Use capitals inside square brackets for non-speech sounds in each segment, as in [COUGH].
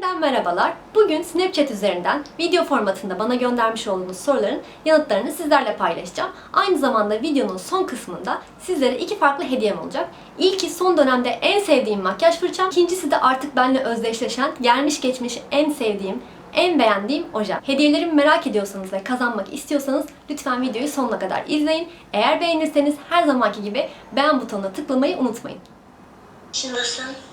Yeniden merhabalar. Bugün Snapchat üzerinden video formatında bana göndermiş olduğunuz soruların yanıtlarını sizlerle paylaşacağım. Aynı zamanda videonun son kısmında sizlere iki farklı hediyem olacak. İlki son dönemde en sevdiğim makyaj fırçam. İkincisi de artık benimle özdeşleşen, gelmiş geçmiş en sevdiğim, en beğendiğim ojem. Hediyelerimi merak ediyorsanız ve kazanmak istiyorsanız lütfen videoyu sonuna kadar izleyin. Eğer beğenirseniz her zamanki gibi beğen butonuna tıklamayı unutmayın. Yaşındasın.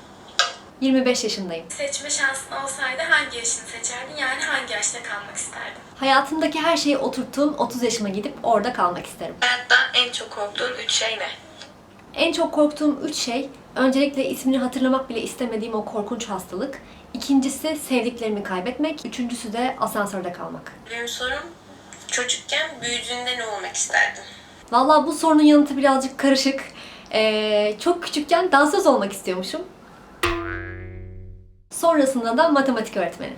25 yaşındayım. Seçme şansın olsaydı hangi yaşını seçerdin? Yani hangi yaşta kalmak isterdin? Hayatımdaki her şeyi oturttuğum 30 yaşıma gidip orada kalmak isterim. Hayatta en çok korktuğun üç şey ne? En çok korktuğum 3 şey, öncelikle ismini hatırlamak bile istemediğim o korkunç hastalık. İkincisi sevdiklerimi kaybetmek. Üçüncüsü de asansörde kalmak. Benim sorum çocukken büyüdüğünde ne olmak isterdin? Vallahi bu sorunun yanıtı birazcık karışık. Ee, çok küçükken dansöz olmak istiyormuşum. Sonrasında da matematik öğretmeni.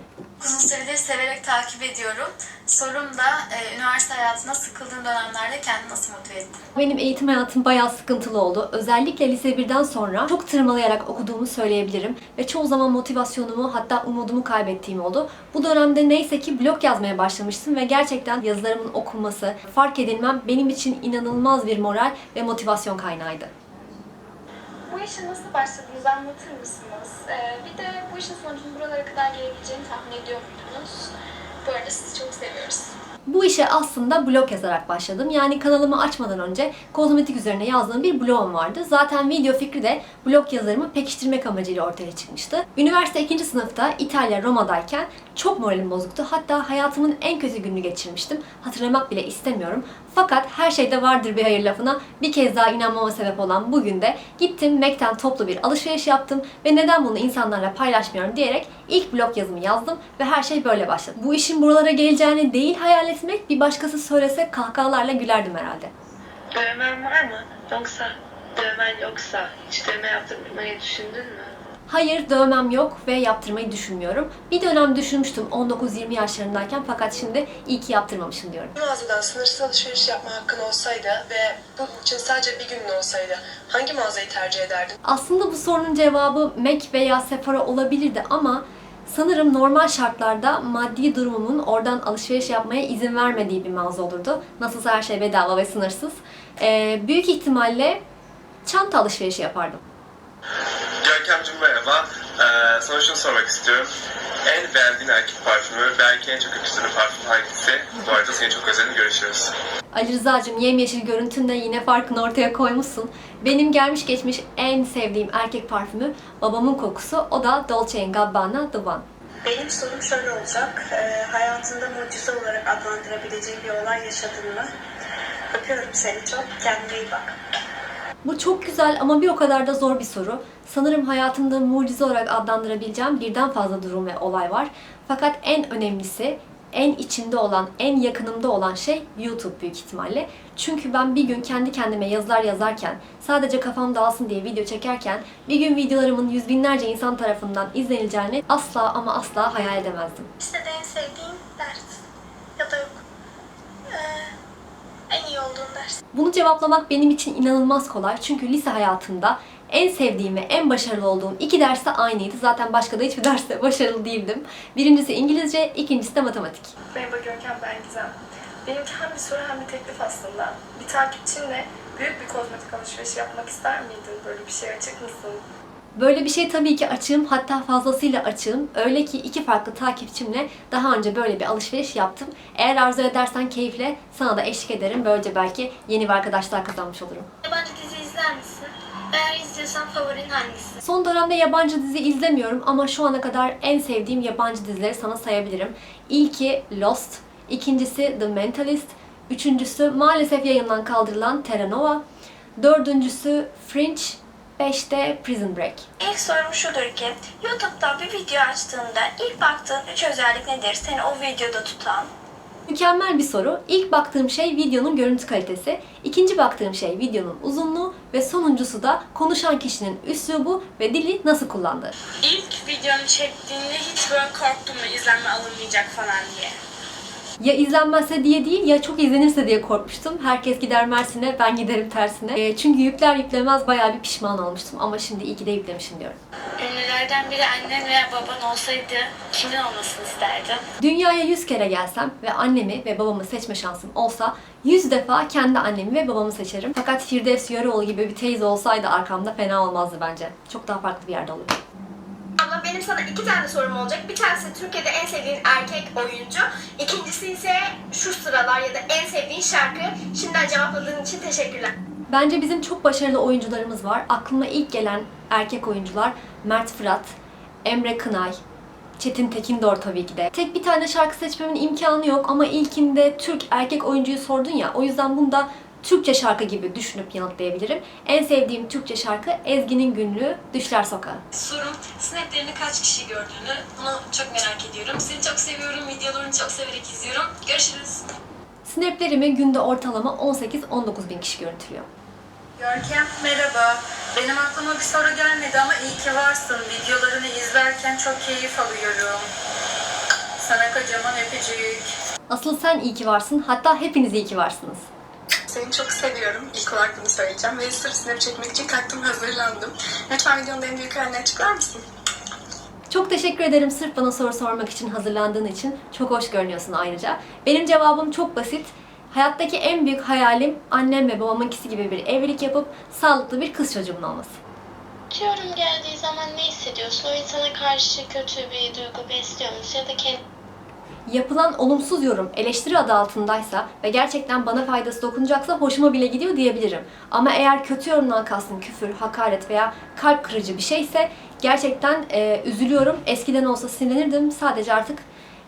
Uzun süredir severek takip ediyorum. Sorum da e, üniversite hayatına sıkıldığın dönemlerde kendini nasıl motive ettin? Benim eğitim hayatım bayağı sıkıntılı oldu. Özellikle lise 1'den sonra çok tırmalayarak okuduğumu söyleyebilirim. Ve çoğu zaman motivasyonumu hatta umudumu kaybettiğim oldu. Bu dönemde neyse ki blog yazmaya başlamıştım ve gerçekten yazılarımın okunması, fark edilmem benim için inanılmaz bir moral ve motivasyon kaynağıydı. Bu işe nasıl başladınız anlatır mısınız? Ee, bir de bu işin sonucunun buralara kadar gelebileceğini tahmin ediyor muydunuz? Bu arada sizi çok seviyoruz. Bu işe aslında blog yazarak başladım. Yani kanalımı açmadan önce kozmetik üzerine yazdığım bir blogum vardı. Zaten video fikri de blog yazarımı pekiştirmek amacıyla ortaya çıkmıştı. Üniversite 2. sınıfta İtalya Roma'dayken çok moralim bozuktu. Hatta hayatımın en kötü gününü geçirmiştim. Hatırlamak bile istemiyorum. Fakat her şeyde vardır bir hayır lafına bir kez daha inanmama sebep olan bugün de gittim Mac'ten toplu bir alışveriş yaptım ve neden bunu insanlarla paylaşmıyorum diyerek ilk blog yazımı yazdım ve her şey böyle başladı. Bu işin buralara geleceğini değil hayal etmek bir başkası söylese kahkahalarla gülerdim herhalde. Dövmen var mı? Yoksa dövmen yoksa hiç dövme yaptırmayı düşündün mü? Hayır dövmem yok ve yaptırmayı düşünmüyorum. Bir dönem düşünmüştüm 19-20 yaşlarındayken fakat şimdi iyi ki yaptırmamışım diyorum. Mağazadan sınırsız alışveriş yapma hakkın olsaydı ve bu için sadece bir günün olsaydı hangi mağazayı tercih ederdin? Aslında bu sorunun cevabı Mac veya Sephora olabilirdi ama sanırım normal şartlarda maddi durumumun oradan alışveriş yapmaya izin vermediği bir mağaza olurdu. Nasılsa her şey bedava ve sınırsız. Ee, büyük ihtimalle çanta alışverişi yapardım. Görkemciğim merhaba. Ee, sana şunu sormak istiyorum. En beğendiğin erkek parfümü, belki en çok yakıştığın parfüm hangisi? Bu arada seni çok özledim, görüşürüz. Ali Rıza'cığım yemyeşil görüntünle yine farkını ortaya koymuşsun. Benim gelmiş geçmiş en sevdiğim erkek parfümü babamın kokusu. O da Dolce Gabbana The One. Benim sorum şöyle olacak. Ee, hayatında mucize olarak adlandırabileceğin bir olay yaşadın mı? Öpüyorum seni çok. Kendine iyi bak. Bu çok güzel ama bir o kadar da zor bir soru. Sanırım hayatımda mucize olarak adlandırabileceğim birden fazla durum ve olay var. Fakat en önemlisi, en içinde olan, en yakınımda olan şey YouTube büyük ihtimalle. Çünkü ben bir gün kendi kendime yazılar yazarken, sadece kafam dağılsın diye video çekerken, bir gün videolarımın yüz binlerce insan tarafından izlenileceğini asla ama asla hayal edemezdim. Lisede en sevdiğin ders ya da yok. Ee, en iyi olduğun ders. Bunu cevaplamak benim için inanılmaz kolay. Çünkü lise hayatımda en sevdiğim ve en başarılı olduğum iki ders de aynıydı. Zaten başka da hiçbir derste başarılı değildim. Birincisi İngilizce, ikincisi de matematik. Merhaba Görkem ben Gizem. Benimki hem bir soru hem bir teklif aslında. Bir takipçinle büyük bir kozmetik alışverişi yapmak ister miydin? Böyle bir şey açık mısın? Böyle bir şey tabii ki açığım, hatta fazlasıyla açığım. Öyle ki iki farklı takipçimle daha önce böyle bir alışveriş yaptım. Eğer arzu edersen keyifle sana da eşlik ederim. Böylece belki yeni bir arkadaşlar kazanmış olurum. Yabancı dizi izler misin? Eğer izliyorsan favorin hangisi? Son dönemde yabancı dizi izlemiyorum ama şu ana kadar en sevdiğim yabancı dizileri sana sayabilirim. İlki Lost, ikincisi The Mentalist, üçüncüsü maalesef yayından kaldırılan Terra Nova, dördüncüsü Fringe, beşte Prison Break. İlk sorum şudur ki, YouTube'da bir video açtığında ilk baktığın üç özellik nedir seni o videoda tutan? Mükemmel bir soru. İlk baktığım şey videonun görüntü kalitesi, ikinci baktığım şey videonun uzunluğu ve sonuncusu da konuşan kişinin üslubu ve dili nasıl kullandığı. İlk videonu çektiğinde hiç böyle korktum mu izlenme alınmayacak falan diye. Ya izlenmezse diye değil ya çok izlenirse diye korkmuştum. Herkes gider Mersin'e ben giderim tersine. E, çünkü yükler yüklemez bayağı bir pişman olmuştum ama şimdi iyi ki de yüklemişim diyorum. Ünlülerden biri annen veya baban olsaydı kimin olmasını isterdin? Dünyaya 100 kere gelsem ve annemi ve babamı seçme şansım olsa 100 defa kendi annemi ve babamı seçerim. Fakat Firdevs Yarıoğlu gibi bir teyze olsaydı arkamda fena olmazdı bence. Çok daha farklı bir yerde olurdu. Benim sana iki tane sorum olacak. Bir tanesi Türkiye'de en sevdiğin erkek oyuncu. İkincisi ise şu sıralar ya da en sevdiğin şarkı. Şimdiden cevapladığın için teşekkürler. Bence bizim çok başarılı oyuncularımız var. Aklıma ilk gelen erkek oyuncular Mert Fırat, Emre Kınay, Çetin Tekindor tabii ki de. Tek bir tane şarkı seçmemin imkanı yok ama ilkinde Türk erkek oyuncuyu sordun ya. O yüzden bunu da Türkçe şarkı gibi düşünüp yanıtlayabilirim. En sevdiğim Türkçe şarkı Ezgi'nin günlüğü Düşler Sokağı. Sorum, snaplerini kaç kişi gördüğünü bunu çok merak ediyorum. Seni çok seviyorum, videolarını çok severek izliyorum. Görüşürüz. Snaplerimi günde ortalama 18-19 bin kişi görüntülüyor. Görkem merhaba. Benim aklıma bir soru gelmedi ama iyi ki varsın. Videolarını izlerken çok keyif alıyorum. Sana kocaman öpücük. Asıl sen iyi ki varsın. Hatta hepiniz iyi ki varsınız. Seni çok seviyorum. İlk olarak bunu söyleyeceğim. Ve sırf sinep çekmek için kalktım hazırlandım. Lütfen videonun en büyük halini açıklar mısın? Çok teşekkür ederim sırf bana soru sormak için hazırlandığın için. Çok hoş görünüyorsun ayrıca. Benim cevabım çok basit. Hayattaki en büyük hayalim annem ve babamınkisi gibi bir evlilik yapıp sağlıklı bir kız çocuğumun olması. Yorum geldiği zaman ne hissediyorsun? O insana karşı kötü bir duygu besliyor musun? Ya da kendi Yapılan olumsuz yorum eleştiri adı altındaysa ve gerçekten bana faydası dokunacaksa hoşuma bile gidiyor diyebilirim. Ama eğer kötü yorumdan kastım küfür, hakaret veya kalp kırıcı bir şeyse gerçekten e, üzülüyorum. Eskiden olsa sinirlenirdim. Sadece artık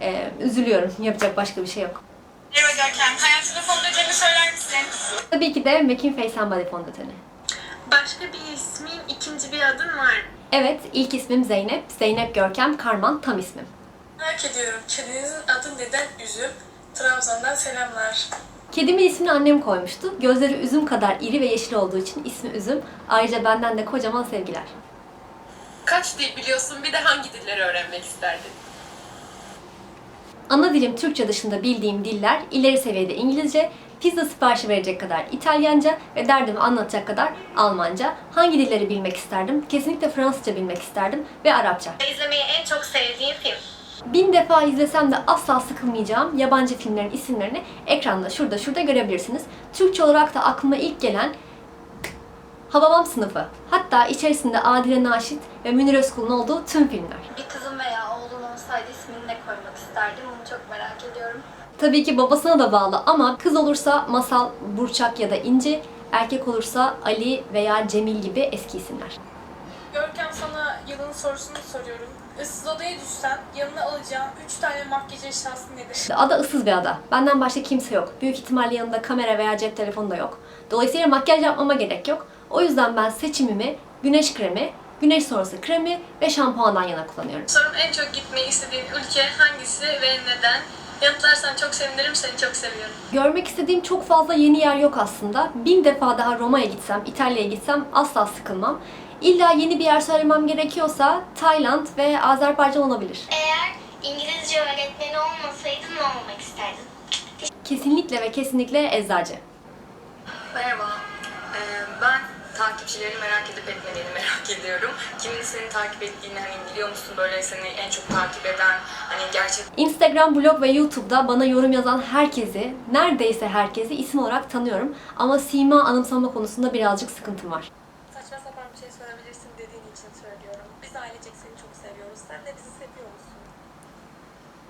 e, üzülüyorum. Yapacak başka bir şey yok. Merhaba Görkem, hayatında fondöteni söyler misin? Tabii ki de Mekin Face and Body fondöteni. Başka bir ismin, ikinci bir adın var. Evet, ilk ismim Zeynep. Zeynep Görkem Karman tam ismim. Merak ediyorum. Kedinizin adı neden Üzüm? Trabzon'dan selamlar. Kedimin ismini annem koymuştu. Gözleri üzüm kadar iri ve yeşil olduğu için ismi Üzüm. Ayrıca benden de kocaman sevgiler. Kaç dil biliyorsun? Bir de hangi dilleri öğrenmek isterdin? Ana dilim Türkçe dışında bildiğim diller ileri seviyede İngilizce, pizza siparişi verecek kadar İtalyanca ve derdimi anlatacak kadar Almanca. Hangi dilleri bilmek isterdim? Kesinlikle Fransızca bilmek isterdim ve Arapça. İzlemeyi en çok sevdiğin film. Bin defa izlesem de asla sıkılmayacağım yabancı filmlerin isimlerini ekranda şurada şurada görebilirsiniz. Türkçe olarak da aklıma ilk gelen Hababam sınıfı. Hatta içerisinde Adile Naşit ve Münir Özkul'un olduğu tüm filmler. Bir kızım veya oğlum olsaydı ismini ne koymak isterdim onu çok merak ediyorum. Tabii ki babasına da bağlı ama kız olursa Masal, Burçak ya da İnci, erkek olursa Ali veya Cemil gibi eski isimler. Görkem sana yılın sorusunu soruyorum. Issız odaya düşsen yanına alacağın 3 tane makyaj eşyası nedir? Ada ıssız bir ada. Benden başka kimse yok. Büyük ihtimalle yanında kamera veya cep telefonu da yok. Dolayısıyla makyaj yapmama gerek yok. O yüzden ben seçimimi güneş kremi, güneş sonrası kremi ve şampuandan yana kullanıyorum. Sorum en çok gitmeyi istediğin ülke hangisi ve neden? Yanıtlarsan çok sevinirim, seni çok seviyorum. Görmek istediğim çok fazla yeni yer yok aslında. Bin defa daha Roma'ya gitsem, İtalya'ya gitsem asla sıkılmam. İlla yeni bir yer söylemem gerekiyorsa Tayland ve Azerbaycan olabilir. Eğer İngilizce öğretmeni olmasaydın ne olmak isterdin? Kesinlikle ve kesinlikle eczacı. Merhaba. Ee, ben takipçilerini merak edip etmediğini merak [LAUGHS] ediyorum. Kimin seni takip ettiğini hani biliyor musun böyle seni en çok takip eden hani gerçek Instagram, blog ve YouTube'da bana yorum yazan herkesi, neredeyse herkesi isim olarak tanıyorum. Ama sima anımsama konusunda birazcık sıkıntım var. Saçma sapan bir şey sorabilirsin dediğin için söylüyorum. Biz ailecek seni çok seviyoruz. Sen de bizi seviyor musun?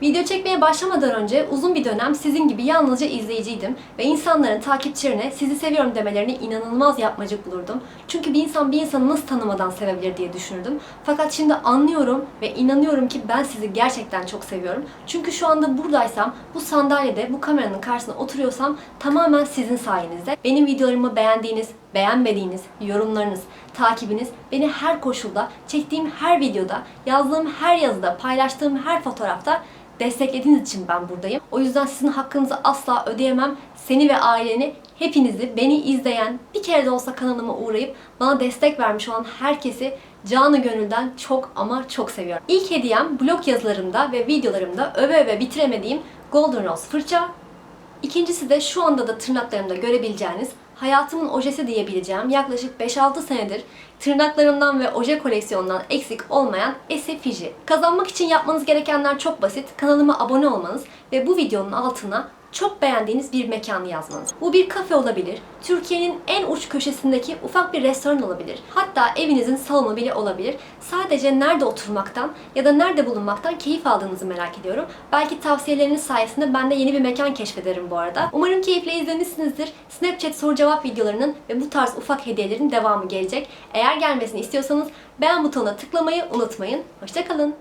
Video çekmeye başlamadan önce uzun bir dönem sizin gibi yalnızca izleyiciydim ve insanların takipçilerine sizi seviyorum demelerini inanılmaz yapmacık bulurdum. Çünkü bir insan bir insanı nasıl tanımadan sevebilir diye düşünürdüm. Fakat şimdi anlıyorum ve inanıyorum ki ben sizi gerçekten çok seviyorum. Çünkü şu anda buradaysam, bu sandalyede, bu kameranın karşısında oturuyorsam tamamen sizin sayenizde. Benim videolarımı beğendiğiniz, beğenmediğiniz, yorumlarınız, takibiniz beni her koşulda, çektiğim her videoda, yazdığım her yazıda, paylaştığım her fotoğrafta desteklediğiniz için ben buradayım. O yüzden sizin hakkınızı asla ödeyemem. Seni ve aileni, hepinizi, beni izleyen, bir kere de olsa kanalıma uğrayıp bana destek vermiş olan herkesi canı gönülden çok ama çok seviyorum. İlk hediyem blog yazılarımda ve videolarımda öve öve bitiremediğim Golden Rose fırça. İkincisi de şu anda da tırnaklarımda görebileceğiniz hayatımın ojesi diyebileceğim yaklaşık 5-6 senedir tırnaklarımdan ve oje koleksiyonundan eksik olmayan Essie Fiji. Kazanmak için yapmanız gerekenler çok basit. Kanalıma abone olmanız ve bu videonun altına çok beğendiğiniz bir mekanı yazmanız. Bu bir kafe olabilir, Türkiye'nin en uç köşesindeki ufak bir restoran olabilir. Hatta evinizin salonu bile olabilir. Sadece nerede oturmaktan ya da nerede bulunmaktan keyif aldığınızı merak ediyorum. Belki tavsiyeleriniz sayesinde ben de yeni bir mekan keşfederim bu arada. Umarım keyifle izlemişsinizdir. Snapchat soru cevap videolarının ve bu tarz ufak hediyelerin devamı gelecek. Eğer gelmesini istiyorsanız beğen butonuna tıklamayı unutmayın. Hoşçakalın.